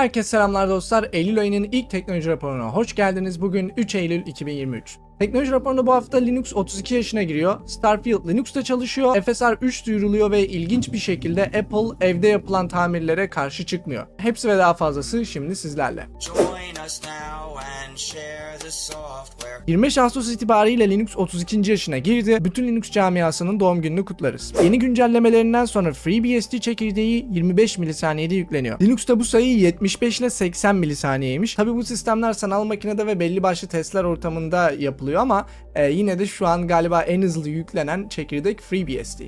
Herkese selamlar dostlar. Eylül ayının ilk teknoloji raporuna hoş geldiniz. Bugün 3 Eylül 2023. Teknoloji raporunda bu hafta Linux 32 yaşına giriyor. Starfield Linux'ta çalışıyor. FSR 3 duyuruluyor ve ilginç bir şekilde Apple evde yapılan tamirlere karşı çıkmıyor. Hepsi ve daha fazlası şimdi sizlerle. Join us now and. 25 Ağustos itibariyle Linux 32. yaşına girdi. Bütün Linux camiasının doğum gününü kutlarız. Yeni güncellemelerinden sonra FreeBSD çekirdeği 25 milisaniyede yükleniyor. Linux'ta bu sayı 75 ile 80 milisaniyeymiş. Tabi bu sistemler sanal makinede ve belli başlı testler ortamında yapılıyor ama e, yine de şu an galiba en hızlı yüklenen çekirdek FreeBSD.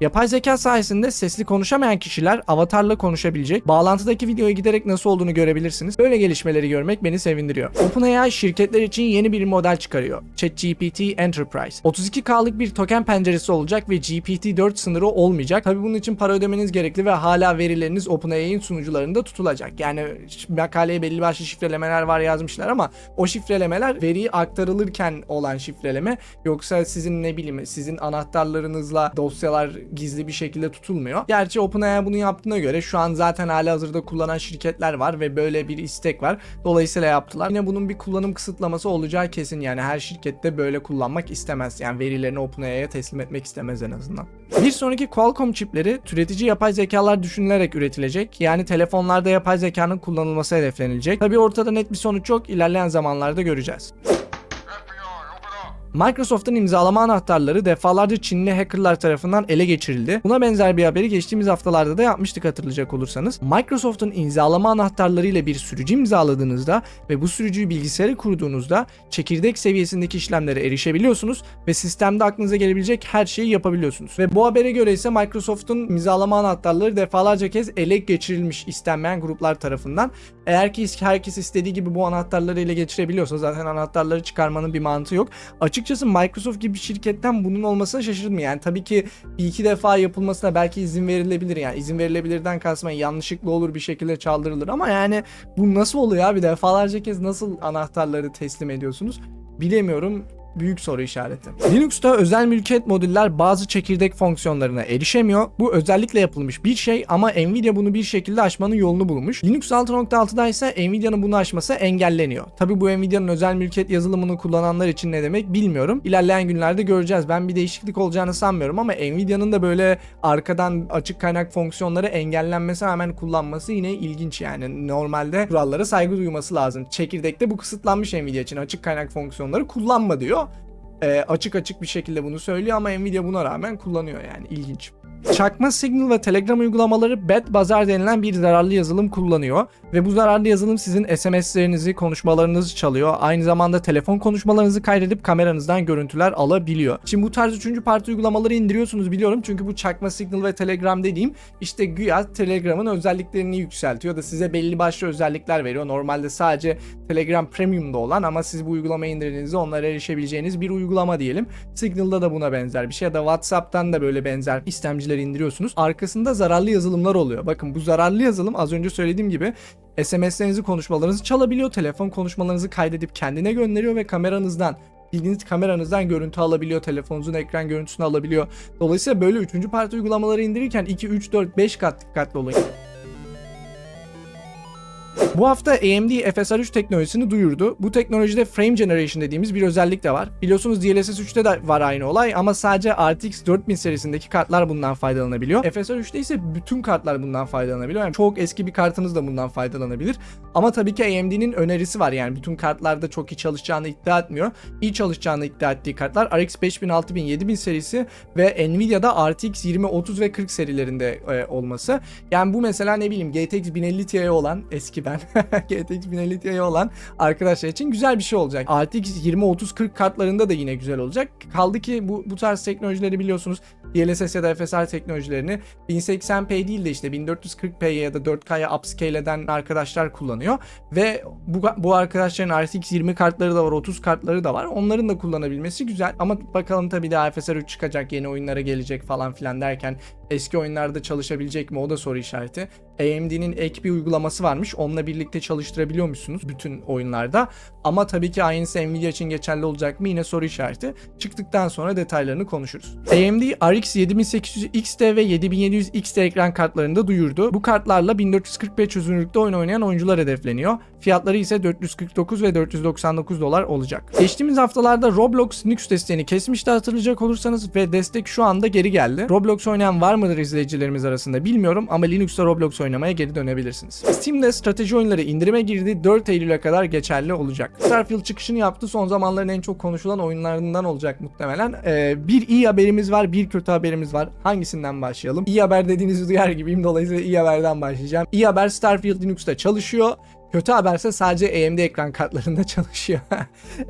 Yapay zeka sayesinde sesli konuşamayan kişiler avatarla konuşabilecek. Bağlantıdaki videoya giderek nasıl olduğunu görebilirsiniz. Böyle gelişmeleri görmek beni sevindiriyor. OpenAI şirketler için yeni bir model çıkarıyor. ChatGPT Enterprise. 32K'lık bir token penceresi olacak ve GPT-4 sınırı olmayacak. Tabi bunun için para ödemeniz gerekli ve hala verileriniz OpenAI'nin sunucularında tutulacak. Yani makaleye belli başlı şifrelemeler var yazmışlar ama o şifrelemeler veriyi aktarılırken olan şifreleme yoksa sizin ne bileyim sizin anahtarlarınızla dosyalar gizli bir şekilde tutulmuyor. Gerçi OpenAI bunu yaptığına göre şu an zaten hali hazırda kullanan şirketler var ve böyle bir istek var. Dolayısıyla yaptılar. Yine bunun bir kullanım kısıtlaması olacağı kesin yani her şirkette böyle kullanmak istemez. Yani verilerini OpenAI'ye teslim etmek istemez en azından. Bir sonraki Qualcomm çipleri türetici yapay zekalar düşünülerek üretilecek. Yani telefonlarda yapay zekanın kullanılması hedeflenilecek. Tabi ortada net bir sonuç yok. İlerleyen zamanlarda göreceğiz. Microsoft'un imzalama anahtarları defalarca Çinli hackerlar tarafından ele geçirildi. Buna benzer bir haberi geçtiğimiz haftalarda da yapmıştık hatırlayacak olursanız. Microsoft'un imzalama anahtarları ile bir sürücü imzaladığınızda ve bu sürücüyü bilgisayara kurduğunuzda çekirdek seviyesindeki işlemlere erişebiliyorsunuz ve sistemde aklınıza gelebilecek her şeyi yapabiliyorsunuz. Ve bu habere göre ise Microsoft'un imzalama anahtarları defalarca kez ele geçirilmiş istenmeyen gruplar tarafından. Eğer ki herkes istediği gibi bu anahtarları ele geçirebiliyorsa zaten anahtarları çıkarmanın bir mantığı yok. Açıkçası Microsoft gibi bir şirketten bunun olmasına şaşırdım. Yani tabii ki bir iki defa yapılmasına belki izin verilebilir. Yani izin verilebilirden kasma yanlışlıkla olur bir şekilde çaldırılır ama yani bu nasıl oluyor abi defalarca kez nasıl anahtarları teslim ediyorsunuz? Bilemiyorum büyük soru işareti. Linux'ta özel mülkiyet modüller bazı çekirdek fonksiyonlarına erişemiyor. Bu özellikle yapılmış bir şey ama Nvidia bunu bir şekilde aşmanın yolunu bulmuş. Linux 6.6'da ise Nvidia'nın bunu aşması engelleniyor. Tabi bu Nvidia'nın özel mülkiyet yazılımını kullananlar için ne demek bilmiyorum. İlerleyen günlerde göreceğiz. Ben bir değişiklik olacağını sanmıyorum ama Nvidia'nın da böyle arkadan açık kaynak fonksiyonları engellenmesi hemen kullanması yine ilginç yani. Normalde kurallara saygı duyması lazım. Çekirdekte bu kısıtlanmış Nvidia için açık kaynak fonksiyonları kullanma diyor e, açık açık bir şekilde bunu söylüyor ama Nvidia buna rağmen kullanıyor yani ilginç. Çakma Signal ve Telegram uygulamaları Bad Bazaar denilen bir zararlı yazılım kullanıyor ve bu zararlı yazılım sizin SMS'lerinizi, konuşmalarınızı çalıyor. Aynı zamanda telefon konuşmalarınızı kaydedip kameranızdan görüntüler alabiliyor. Şimdi bu tarz üçüncü parti uygulamaları indiriyorsunuz biliyorum çünkü bu Çakma Signal ve Telegram dediğim işte güya Telegram'ın özelliklerini yükseltiyor da size belli başlı özellikler veriyor. Normalde sadece Telegram Premium'da olan ama siz bu uygulamayı indirdiğinizde onlara erişebileceğiniz bir uygulama diyelim. Signal'da da buna benzer bir şey ya da WhatsApp'tan da böyle benzer istemciler indiriyorsunuz. Arkasında zararlı yazılımlar oluyor. Bakın bu zararlı yazılım az önce söylediğim gibi SMS'lerinizi konuşmalarınızı çalabiliyor. Telefon konuşmalarınızı kaydedip kendine gönderiyor ve kameranızdan bildiğiniz kameranızdan görüntü alabiliyor. Telefonunuzun ekran görüntüsünü alabiliyor. Dolayısıyla böyle üçüncü parti uygulamaları indirirken 2, 3, 4, 5 kat dikkatli olun. Bu hafta AMD FSR3 teknolojisini duyurdu. Bu teknolojide Frame Generation dediğimiz bir özellik de var. Biliyorsunuz DLSS 3'te de var aynı olay ama sadece RTX 4000 serisindeki kartlar bundan faydalanabiliyor. FSR3'te ise bütün kartlar bundan faydalanabiliyor. Yani çok eski bir kartınız da bundan faydalanabilir. Ama tabii ki AMD'nin önerisi var. Yani bütün kartlarda çok iyi çalışacağını iddia etmiyor. İyi çalışacağını iddia ettiği kartlar RX 5000, 6000, 7000 serisi ve Nvidia'da RTX 20, 30 ve 40 serilerinde e, olması. Yani bu mesela ne bileyim GTX 1050 Ti olan eski ben GTX 1050 Ti olan arkadaşlar için güzel bir şey olacak. RTX 20, 30, 40 kartlarında da yine güzel olacak. Kaldı ki bu, bu tarz teknolojileri biliyorsunuz DLSS ya da FSR teknolojilerini 1080p değil de işte 1440p ya da 4K'ya upscale eden arkadaşlar kullanıyor. Ve bu, bu arkadaşların RTX 20 kartları da var, 30 kartları da var. Onların da kullanabilmesi güzel. Ama bakalım tabii daha FSR 3 çıkacak, yeni oyunlara gelecek falan filan derken eski oyunlarda çalışabilecek mi o da soru işareti. AMD'nin ek bir uygulaması varmış. Onunla birlikte çalıştırabiliyormuşsunuz bütün oyunlarda. Ama tabii ki aynısı Nvidia için geçerli olacak mı yine soru işareti. Çıktıktan sonra detaylarını konuşuruz. AMD RX 7800 XT ve 7700 XT ekran kartlarını da duyurdu. Bu kartlarla 1440p çözünürlükte oyun oynayan oyuncular hedefleniyor. Fiyatları ise 449 ve 499 dolar olacak. Geçtiğimiz haftalarda Roblox Linux desteğini kesmişti hatırlayacak olursanız ve destek şu anda geri geldi. Roblox oynayan var mıdır izleyicilerimiz arasında bilmiyorum ama Linux'ta Roblox oynamaya geri dönebilirsiniz. Steam'de strateji oyunları indirime girdi. 4 Eylül'e kadar geçerli olacak. Starfield çıkışını yaptı. Son zamanların en çok konuşulan oyunlarından olacak muhtemelen. Ee, bir iyi haberimiz var, bir kötü haberimiz var. Hangisinden başlayalım? İyi haber dediğinizi duyar gibiyim. Dolayısıyla iyi haberden başlayacağım. İyi haber Starfield Linux'ta çalışıyor. Kötü haberse sadece AMD ekran kartlarında çalışıyor.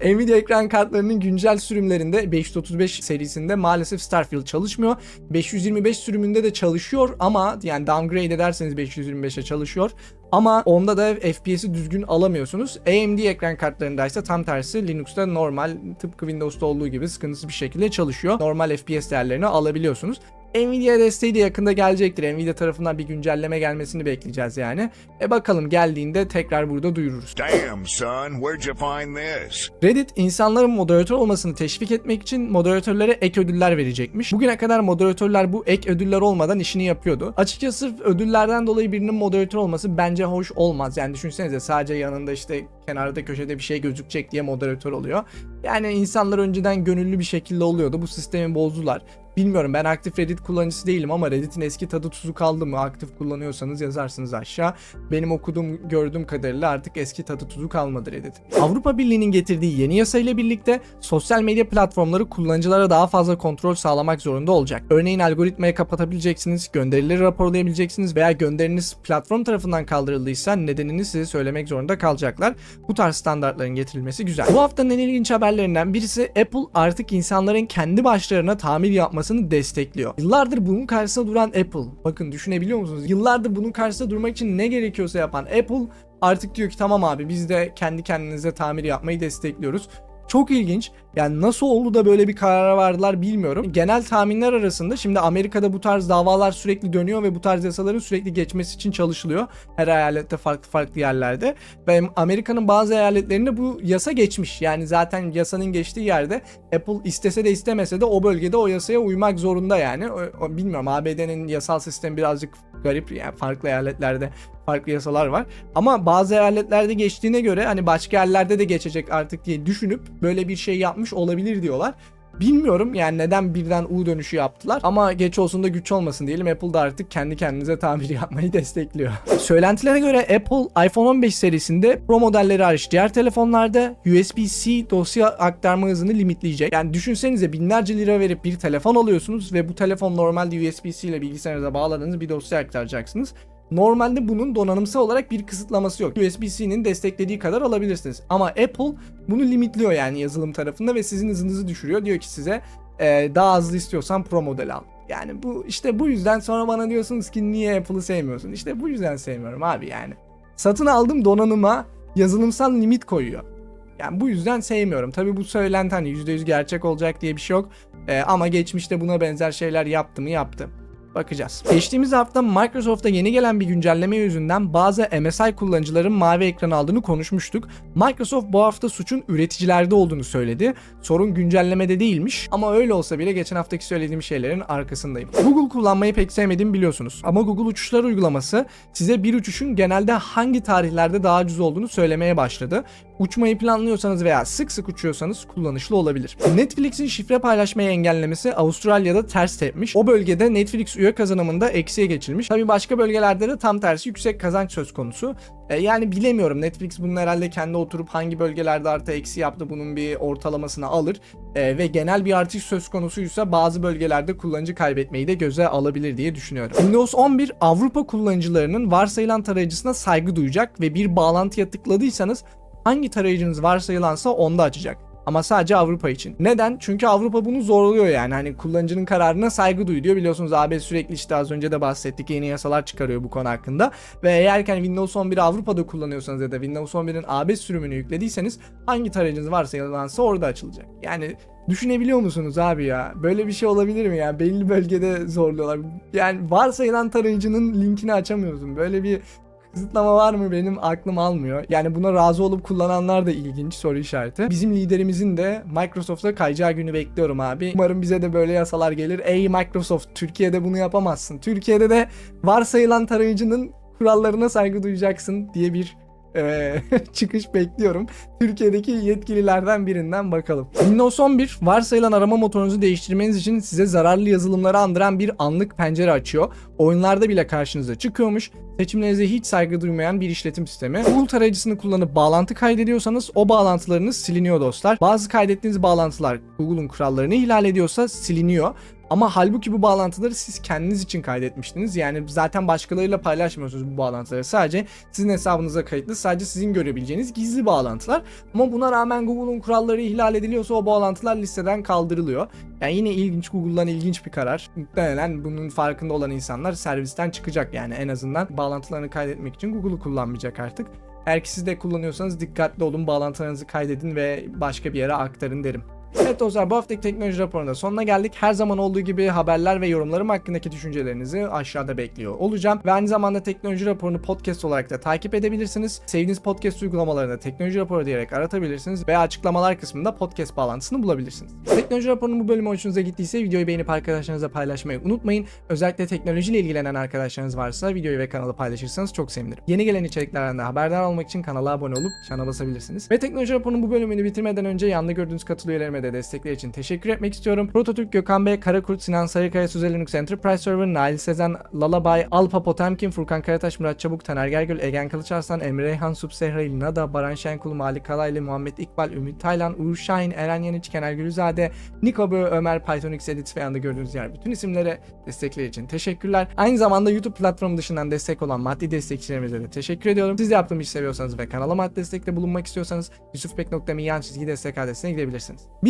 Nvidia ekran kartlarının güncel sürümlerinde 535 serisinde maalesef Starfield çalışmıyor. 525 sürümünde de çalışıyor ama yani downgrade ederseniz 525'e çalışıyor. Ama onda da FPS'i düzgün alamıyorsunuz. AMD ekran kartlarında ise tam tersi Linux'ta normal tıpkı Windows'ta olduğu gibi sıkıntısız bir şekilde çalışıyor. Normal FPS değerlerini alabiliyorsunuz. Nvidia desteği de yakında gelecektir. Nvidia tarafından bir güncelleme gelmesini bekleyeceğiz yani. E bakalım geldiğinde tekrar burada duyururuz. Damn, son, where'd you find this? Reddit insanların moderatör olmasını teşvik etmek için moderatörlere ek ödüller verecekmiş. Bugüne kadar moderatörler bu ek ödüller olmadan işini yapıyordu. Açıkçası sırf ödüllerden dolayı birinin moderatör olması bence hoş olmaz. Yani düşünsenize sadece yanında işte kenarda köşede bir şey gözükecek diye moderatör oluyor. Yani insanlar önceden gönüllü bir şekilde oluyordu. Bu sistemi bozdular. Bilmiyorum ben aktif Reddit kullanıcısı değilim ama Reddit'in eski tadı tuzu kaldı mı? Aktif kullanıyorsanız yazarsınız aşağı. Benim okuduğum gördüğüm kadarıyla artık eski tadı tuzu kalmadı Reddit'in. Avrupa Birliği'nin getirdiği yeni yasa ile birlikte sosyal medya platformları kullanıcılara daha fazla kontrol sağlamak zorunda olacak. Örneğin algoritmayı kapatabileceksiniz, gönderileri raporlayabileceksiniz veya gönderiniz platform tarafından kaldırıldıysa nedenini size söylemek zorunda kalacaklar. Bu tarz standartların getirilmesi güzel. Bu haftanın en ilginç haberlerinden birisi Apple artık insanların kendi başlarına tamir yapmasını destekliyor. Yıllardır bunun karşısında duran Apple, bakın düşünebiliyor musunuz? Yıllardır bunun karşısında durmak için ne gerekiyorsa yapan Apple artık diyor ki tamam abi biz de kendi kendinize tamir yapmayı destekliyoruz. Çok ilginç. Yani nasıl oldu da böyle bir karara vardılar bilmiyorum. Genel tahminler arasında şimdi Amerika'da bu tarz davalar sürekli dönüyor ve bu tarz yasaların sürekli geçmesi için çalışılıyor. Her eyalette farklı farklı yerlerde. Ve Amerika'nın bazı eyaletlerinde bu yasa geçmiş. Yani zaten yasanın geçtiği yerde Apple istese de istemese de o bölgede o yasaya uymak zorunda yani. Bilmiyorum ABD'nin yasal sistemi birazcık garip yani farklı eyaletlerde farklı yasalar var. Ama bazı eyaletlerde geçtiğine göre hani başka yerlerde de geçecek artık diye düşünüp böyle bir şey yapmış olabilir diyorlar. Bilmiyorum yani neden birden U dönüşü yaptılar ama geç olsun da güç olmasın diyelim Apple da artık kendi kendinize tamir yapmayı destekliyor. Söylentilere göre Apple iPhone 15 serisinde Pro modelleri hariç diğer telefonlarda USB-C dosya aktarma hızını limitleyecek. Yani düşünsenize binlerce lira verip bir telefon alıyorsunuz ve bu telefon normalde USB-C ile bilgisayarınıza bağladığınız bir dosya aktaracaksınız. Normalde bunun donanımsal olarak bir kısıtlaması yok. USB-C'nin desteklediği kadar alabilirsiniz. Ama Apple bunu limitliyor yani yazılım tarafında ve sizin hızınızı düşürüyor. Diyor ki size "Ee, daha hızlı istiyorsan Pro model al. Yani bu işte bu yüzden sonra bana diyorsunuz ki niye Apple'ı sevmiyorsun? İşte bu yüzden sevmiyorum abi yani. Satın aldım donanıma yazılımsal limit koyuyor. Yani bu yüzden sevmiyorum. Tabi bu söylenti hani %100 gerçek olacak diye bir şey yok. Ee, ama geçmişte buna benzer şeyler yaptı mı yaptı. Bakacağız. Geçtiğimiz hafta Microsoft'ta yeni gelen bir güncelleme yüzünden bazı MSI kullanıcıların mavi ekran aldığını konuşmuştuk. Microsoft bu hafta suçun üreticilerde olduğunu söyledi. Sorun güncellemede değilmiş ama öyle olsa bile geçen haftaki söylediğim şeylerin arkasındayım. Google kullanmayı pek sevmediğimi biliyorsunuz. Ama Google Uçuşlar uygulaması size bir uçuşun genelde hangi tarihlerde daha ucuz olduğunu söylemeye başladı. Uçmayı planlıyorsanız veya sık sık uçuyorsanız kullanışlı olabilir. Netflix'in şifre paylaşmayı engellemesi Avustralya'da ters tepmiş. O bölgede Netflix üye kazanımında eksiye geçilmiş. Tabii başka bölgelerde de tam tersi yüksek kazanç söz konusu. E, yani bilemiyorum Netflix bunun herhalde kendi oturup hangi bölgelerde artı eksi yaptı bunun bir ortalamasını alır. E, ve genel bir artış söz konusuysa bazı bölgelerde kullanıcı kaybetmeyi de göze alabilir diye düşünüyorum. Windows 11 Avrupa kullanıcılarının varsayılan tarayıcısına saygı duyacak ve bir bağlantıya tıkladıysanız hangi tarayıcınız varsayılansa onda açacak. Ama sadece Avrupa için. Neden? Çünkü Avrupa bunu zorluyor yani. Hani kullanıcının kararına saygı duyuyor. Biliyorsunuz AB sürekli işte az önce de bahsettik yeni yasalar çıkarıyor bu konu hakkında. Ve eğer ki hani Windows 11 Avrupa'da kullanıyorsanız ya da Windows 11'in AB sürümünü yüklediyseniz hangi tarayıcınız varsa yalansa orada açılacak. Yani Düşünebiliyor musunuz abi ya? Böyle bir şey olabilir mi ya? Belli bölgede zorluyorlar. Yani varsayılan tarayıcının linkini açamıyorsun. Böyle bir kısıtlama var mı benim aklım almıyor. Yani buna razı olup kullananlar da ilginç soru işareti. Bizim liderimizin de Microsoft'a kayacağı günü bekliyorum abi. Umarım bize de böyle yasalar gelir. Ey Microsoft Türkiye'de bunu yapamazsın. Türkiye'de de varsayılan tarayıcının kurallarına saygı duyacaksın diye bir eee, çıkış bekliyorum. Türkiye'deki yetkililerden birinden bakalım. Windows 11 varsayılan arama motorunuzu değiştirmeniz için size zararlı yazılımları andıran bir anlık pencere açıyor. Oyunlarda bile karşınıza çıkıyormuş. Seçimlerinize hiç saygı duymayan bir işletim sistemi. Google tarayıcısını kullanıp bağlantı kaydediyorsanız o bağlantılarınız siliniyor dostlar. Bazı kaydettiğiniz bağlantılar Google'un kurallarını ihlal ediyorsa siliniyor. Ama halbuki bu bağlantıları siz kendiniz için kaydetmiştiniz. Yani zaten başkalarıyla paylaşmıyorsunuz bu bağlantıları. Sadece sizin hesabınıza kayıtlı, sadece sizin görebileceğiniz gizli bağlantılar. Ama buna rağmen Google'un kuralları ihlal ediliyorsa o bağlantılar listeden kaldırılıyor. Yani yine ilginç Google'dan ilginç bir karar. Muhtemelen bunun farkında olan insanlar servisten çıkacak yani en azından bağlantılarını kaydetmek için Google'u kullanmayacak artık. Eğer ki siz de kullanıyorsanız dikkatli olun bağlantılarınızı kaydedin ve başka bir yere aktarın derim. Evet dostlar bu haftaki teknoloji raporunda sonuna geldik. Her zaman olduğu gibi haberler ve yorumlarım hakkındaki düşüncelerinizi aşağıda bekliyor olacağım. Ve aynı zamanda teknoloji raporunu podcast olarak da takip edebilirsiniz. Sevdiğiniz podcast uygulamalarında teknoloji raporu diyerek aratabilirsiniz. Ve açıklamalar kısmında podcast bağlantısını bulabilirsiniz. Teknoloji raporunun bu bölümü hoşunuza gittiyse videoyu beğenip arkadaşlarınızla paylaşmayı unutmayın. Özellikle teknolojiyle ilgilenen arkadaşlarınız varsa videoyu ve kanalı paylaşırsanız çok sevinirim. Yeni gelen içeriklerden de haberdar olmak için kanala abone olup çana basabilirsiniz. Ve teknoloji raporunun bu bölümünü bitirmeden önce yanında gördüğünüz katıl üyelerime de destekleri için teşekkür etmek istiyorum. Prototürk Gökhan Bey, Karakurt, Sinan Sarıkaya, Suzel Linux Enterprise Server, Nail Sezen, Lalabay, Alpa Potemkin, Furkan Karataş, Murat Çabuk, Taner Gergül, Egen Kılıçarslan, Emre Reyhan, Subsehra İlnada, Baran Şenkulu, Malik Kalaylı, Muhammed İkbal, Ümit Taylan, Uğur Şahin, Eren Yeniç, Kenar Gülüzade, Niko Bö, Ömer, Pythonix Edit ve yanında gördüğünüz diğer bütün isimlere destekleri için teşekkürler. Aynı zamanda YouTube platformu dışından destek olan maddi destekçilerimize de teşekkür ediyorum. Siz de yaptığım işi seviyorsanız ve kanala maddi destekte bulunmak istiyorsanız yusufbek.me yan çizgi destek adresine gidebilirsiniz.